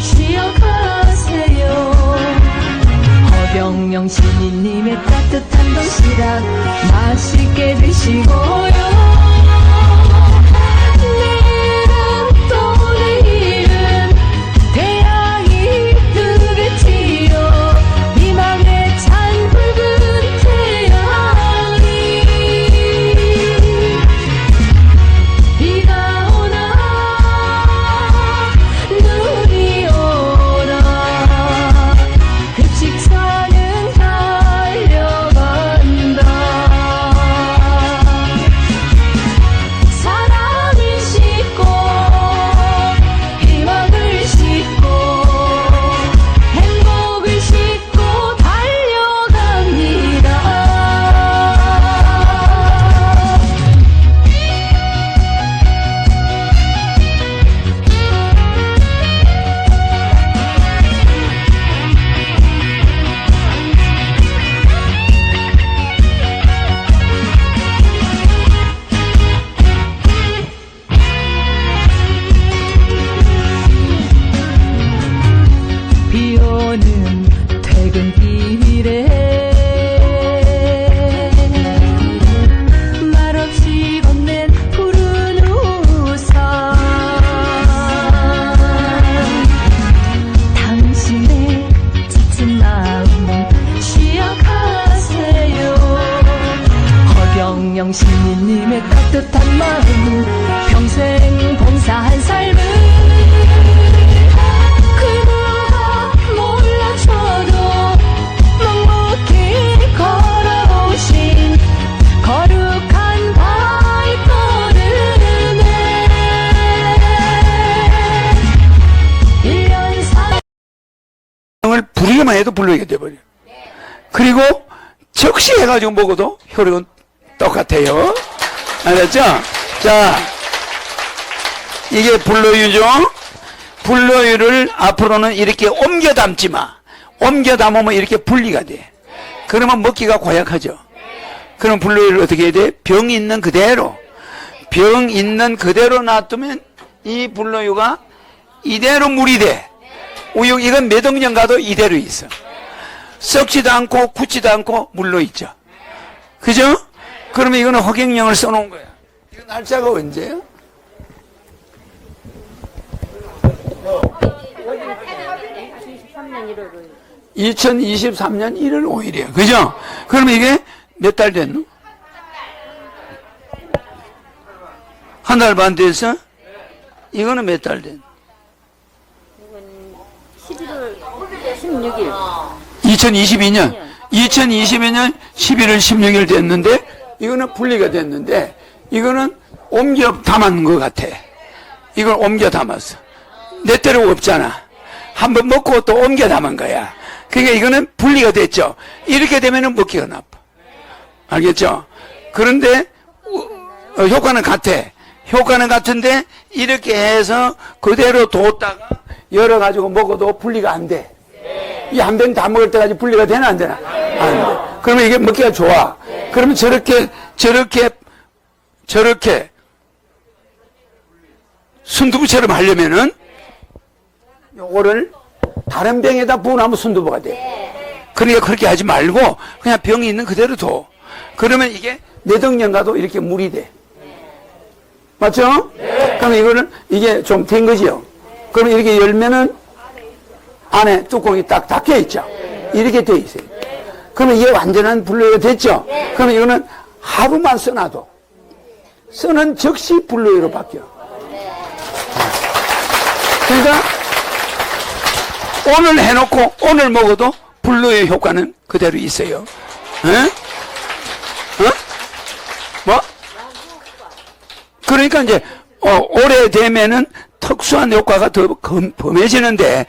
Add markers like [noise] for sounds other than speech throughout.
쉬어가세요. 허병영 시인님의 따뜻한 도시락 맛있게 드시고요. 부리기만 해도 불러오게 돼버려. 그리고 적시해가지고 먹어도 효력은 똑같아요. 알았죠? 자, 이게 불로유죠? 불로유를 앞으로는 이렇게 옮겨 담지 마. 옮겨 담으면 이렇게 분리가 돼. 그러면 먹기가 고약하죠. 그럼 불로유를 어떻게 해야 돼? 병 있는 그대로. 병 있는 그대로 놔두면 이 불로유가 이대로 물이 돼. 우유 이건 몇 억년 가도 이대로 있어. 썩지도 않고 굳지도 않고 물로 있죠. 그죠? 그러면 이거는 허경영을 써놓은 거야. 이거 날짜가 언제야? 년 2023년 1월 5일이야. 그죠? 그러면 이게 몇 달 됐노? 한 달 반 됐어? 이거는 몇 달 됐노? 11월 16일 2022년 2022년 11월 16일 됐는데 이거는 분리가 됐는데 이거는 옮겨 담은 것 같아. 이걸 옮겨 담았어. 내 때로 없잖아. 한 번 먹고 또 옮겨 담은 거야. 그러니까 이거는 분리가 됐죠. 이렇게 되면은 먹기가 나빠. 알겠죠? 그런데 어, 효과는 같아. 효과는 같은데 이렇게 해서 그대로 뒀다가 열어 가지고 먹어도 분리가 안 돼. 이 한 병 다 먹을 때까지 분리가 되나 안 되나? 안 돼. 그러면 이게 먹기가 좋아. 그러면 저렇게 저렇게 저렇게 순두부처럼 하려면은 요거를 다른 병에다 부어놓으면 순두부가 돼. 그러니까 그렇게 하지 말고 그냥 병이 있는 그대로 둬. 그러면 이게 내덕년 가도 이렇게 물이 돼. 맞죠? 그럼 이거는 이게 좀 된 거지요. 그러면 이렇게 열면은 안에 뚜껑이 딱 닫혀 있죠. 이렇게 돼 있어요. 그러면 이게 완전한 분류가 됐죠. 그러면 이거는 하루만 써놔도 쓰는 즉시 분류로 바뀌어. 그러니까 오늘 해놓고 오늘 먹어도 분류의 효과는 그대로 있어요. 에? 어? 뭐? 그러니까 이제 어, 오래 되면은 특수한 효과가 더 검- 범해지는데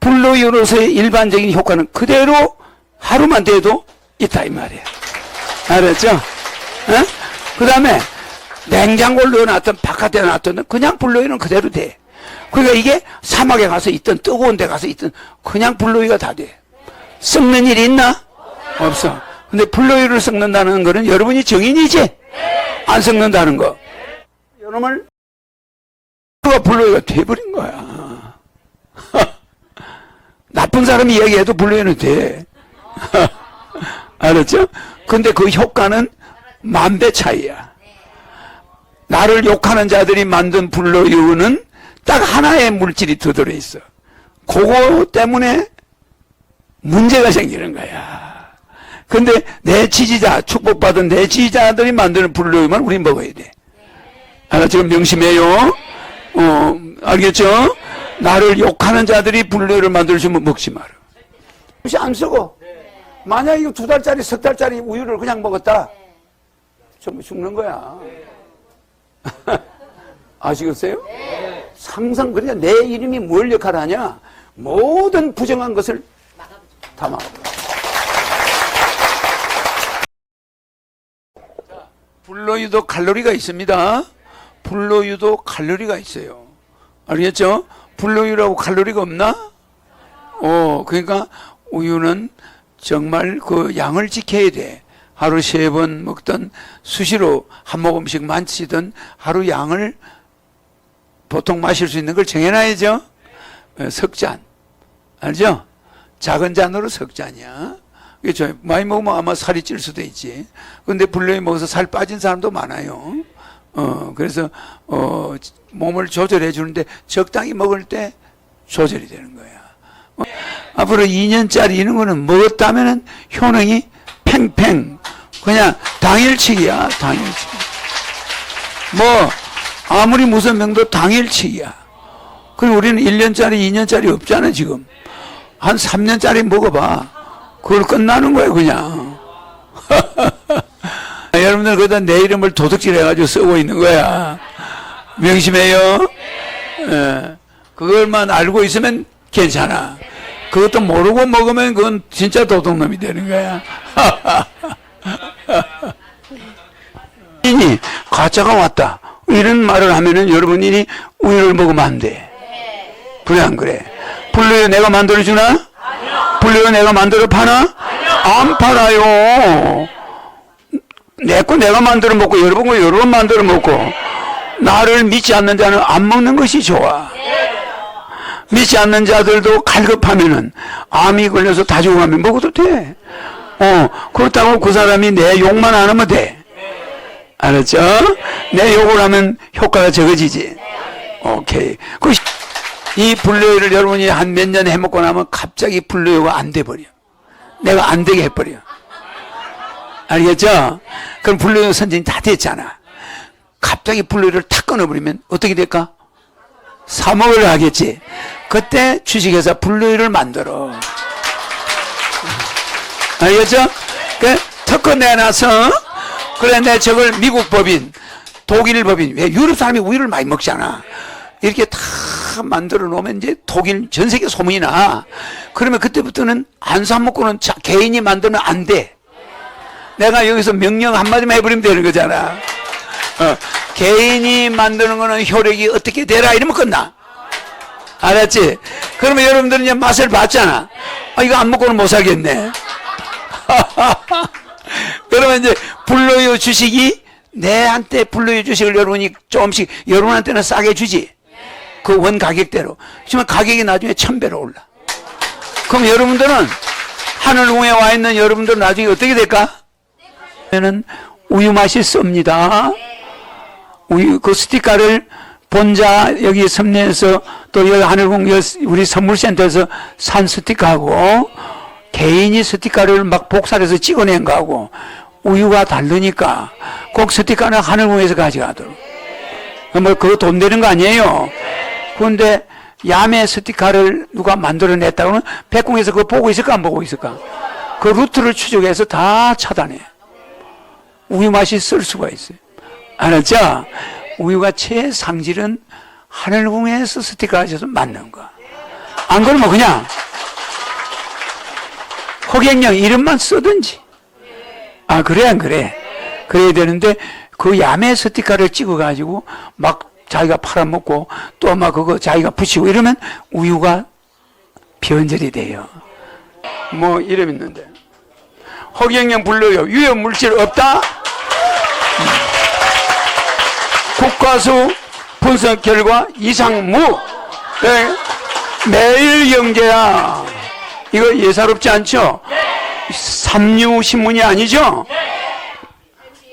불로유로서의 일반적인 효과는 그대로 하루만 돼도 있다 이 말이야. 알았죠? 그 다음에 냉장고를 넣어놨든 바깥에 놨든 그냥 불로유는 그대로 돼. 그러니까 이게 사막에 가서 있든 뜨거운 데 가서 있든 그냥 불로유가 다 돼. 썩는 일이 있나? 없어. 근데 불로유를 썩는다는 거는 여러분이 정인이지? 안 썩는다는 거. 여러분을 불로유가 돼버린 거야. [laughs] 나쁜 사람이 얘기해도 불로유는 돼. 알았죠? 근데 그 효과는 만배 차이야. 나를 욕하는 자들이 만든 불로유는 딱 하나의 물질이 더 들어있어. 그거 때문에 문제가 생기는 거야. 근데 내 지지자, 축복받은 내 지지자들이 만드는 불로유만 우리 먹어야 돼. 알았죠? 명심해요. 어, 알겠죠? 나를 욕하는 자들이 불로유를 만들어주면 먹지 마라. 혹시 안 쓰고, 만약 이거 두 달짜리, 석 달짜리 우유를 그냥 먹었다? 좀 죽는 거야. [laughs] 아시겠어요? 상상, 그러니까 내 이름이 뭘 역할을 하냐? 모든 부정한 것을 다 막아. 불로유도 칼로리가 있습니다. 불로유도 칼로리가 있어요. 알겠죠? 불로유라고 칼로리가 없나? 어, 그러니까 우유는 정말 그 양을 지켜야 돼. 하루 세 번 먹던 수시로 한 모금씩 만치던 하루 양을 보통 마실 수 있는 걸 정해놔야죠. 어, 석잔. 알죠? 작은 잔으로 석 잔이야. 그렇죠. 많이 먹으면 아마 살이 찔 수도 있지. 근데 불로에 먹어서 살 빠진 사람도 많아요. 어, 그래서, 어, 몸을 조절해 주는데 적당히 먹을 때 조절이 되는 거야. 어, 앞으로 2년짜리 이런 거는 먹었다면은 효능이 팽팽. 그냥 당일치기야, 당일치기. 뭐 아무리 무슨 병도 당일치기야. 그리고 우리는 1년짜리, 2년짜리 없잖아 지금. 한 3년짜리 먹어봐. 그걸 끝나는 거야 그냥. [laughs] 여러분들 그다 내 이름을 도둑질 해가지고 쓰고 있는 거야. 명심해요. 예. 그걸만 알고 있으면 괜찮아. 그것도 모르고 먹으면 그건 진짜 도둑놈이 되는 거야. [laughs] 이니 가짜가 왔다. 이런 말을 하면은 여러분이 우유를 먹으면 안 돼. 그래 안 그래? 불로유 내가 만들어 주나? 불로유 내가 만들어 파나? 안 팔아요. 내 거 내가 만들어 먹고 여러분 거 여러분 만들어 먹고 나를 믿지 않는 자는 안 먹는 것이 좋아. 믿지 않는 자들도 갈급하면은 암이 걸려서 다 죽어가면 먹어도 돼. 어 그렇다고 그 사람이 내 욕만 안 하면 돼. 알았죠? 내 욕을 하면 효과가 적어지지. 오케이. 그 이 불로유를 여러분이 한 몇 년 해먹고 나면 갑자기 불로유가 안 돼버려. 내가 안 되게 해버려. 알겠죠? 그럼 불로유 선진이 다 됐잖아. 갑자기 불로유를 탁 끊어버리면 어떻게 될까? 사먹으려 하겠지. 그때 주식회사 불로유를 만들어. 알겠죠? 그 특허 내놔서 그래 내 저걸 미국 법인, 독일 법인, 왜 유럽 사람이 우유를 많이 먹잖아. 이렇게 다 만들어 놓으면 이제 독일 전 세계 소문이 나. 그러면 그때부터는 안 사 먹고는 자, 개인이 만들면 안 돼. 내가 여기서 명령 한마디만 해버리면 되는 거잖아. 어, 개인이 만드는 거는 효력이 어떻게 되라 이러면 끝나. 알았지? 그러면 여러분들은 이제 맛을 봤잖아. 아, 이거 안 먹고는 못 살겠네. [laughs] 그러면 이제 불로유 주식이 내한테 불로유 주식을 여러분이 조금씩 여러분한테는 싸게 주지. 그 원 가격대로. 지금 가격이 나중에 천 배로 올라. 그럼 여러분들은 하늘 위에 와 있는 여러분들은 나중에 어떻게 될까? 는 우유 맛이 씁니다. 우유 그 스티커를 본자 여기 섬내에서 또 여기 하늘공 여- 우리 선물센터에서 산 스티커하고 개인이 스티커를 막 복사해서 찍어낸 거하고 우유가 다르니까 꼭 스티커는 하늘공에서 가져가도록. 뭐 그거 돈 되는 거 아니에요. 그런데 야매 스티커를 누가 만들어냈다 그러면 백공에서 그거 보고 있을까 안 보고 있을까? 그 루트를 추적해서 다 차단해. 우유 맛이 쓸 수가 있어요. 알았죠? 우유가 최상질은 하늘궁에서 스티커 하셔서 만든 거. 안 그러면 그냥 허경영 이름만 쓰든지. 아, 그래, 안 그래? 그래야 되는데 그 야매 스티커를 찍어가지고 막 자기가 팔아먹고 또 막 그거 자기가 붙이고 이러면 우유가 변절이 돼요. 뭐 이름 있는데. 허경영 불러요. 위험 물질 없다? 국가수 분석 결과 이상무. 네. 매일 경제야. 이거 예사롭지 않죠? 삼류 신문이 아니죠?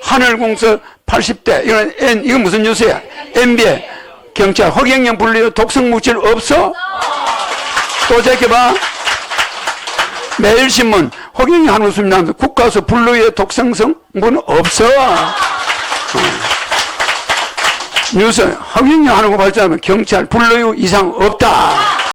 하늘공서 80대. 이건 N, 이건 무슨 뉴스야? MB에 경찰 허경영 불러요. 독성 물질 없어? 또 제껴봐. 매일신문 허경영 한우수님 나오는 국가수 불로의 독성성 문 없어. 어. 뉴스 허경영 한우고 발전하면 경찰 불로유 이상 없다.